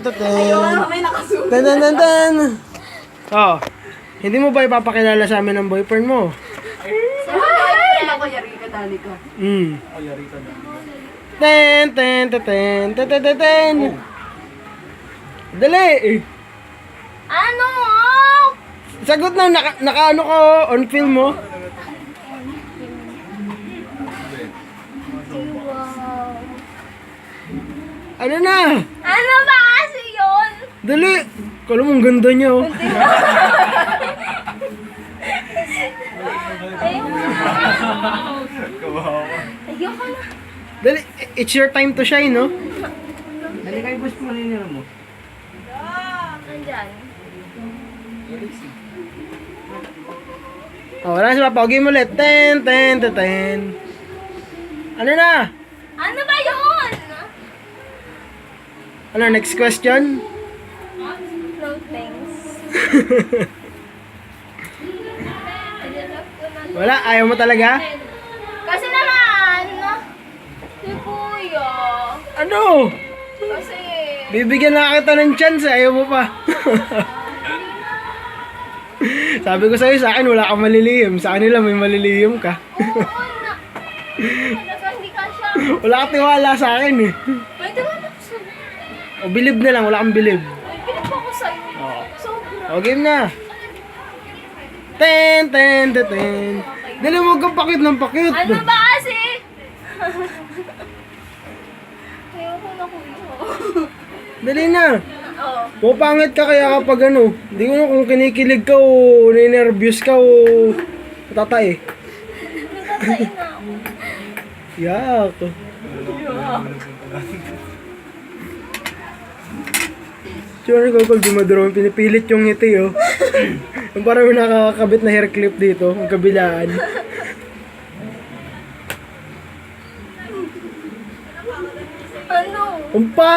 ten, Ayun, may nakasunod. ten, ten, ten, ten. Oh, hindi mo ba ipapakilala sa amin ng boyfriend mo? Ay! Ako, yari ka, tali ka. Hmm. Ten, ten, ten, ten, ten, ten, ten, ten. Dali. Ano? Sagot na, naka, naka ano ko, on film mo. Ano na? Ano ba? Dali. Kala mo ang ganda niya, oh. Ayoko na. Dali, it's your time to shine, no? Dali kayo, boss, maninira mo. Nandyan. Oh, wala si Papa. Game ulit. Ten, ten, ten, ten. Ano na? Ano ba yun? Ano, next question? Wala, ayaw mo talaga? Kasi naman, si Kuya. Ano? Kasi, Bibigyan na kita ng chance, ayaw mo pa. Sabi ko sa'yo, sa akin wala kang malilihim. Sa kanila may malilihim ka. oo na. Hindi ka siya. wala kang tiwala sa akin eh. Ko sa'yo. O bilib na lang, wala kang bilib. O game na. Ten, ten, ten, ten. Dali mo kang pakit ng pakit. Ano ba kasi? Ayoko na kuya. Dali na. Oo. Pupangit ka kaya kapag ano. Hindi ko na kung kinikilig ka o ninervyos ka o tatay. Natatay na ako. Yak. Sure ko kung dumadrone, pinipilit yung ngiti oh. yung parang may nakakabit na hair clip dito, ang kabilaan. Ano? Ang pa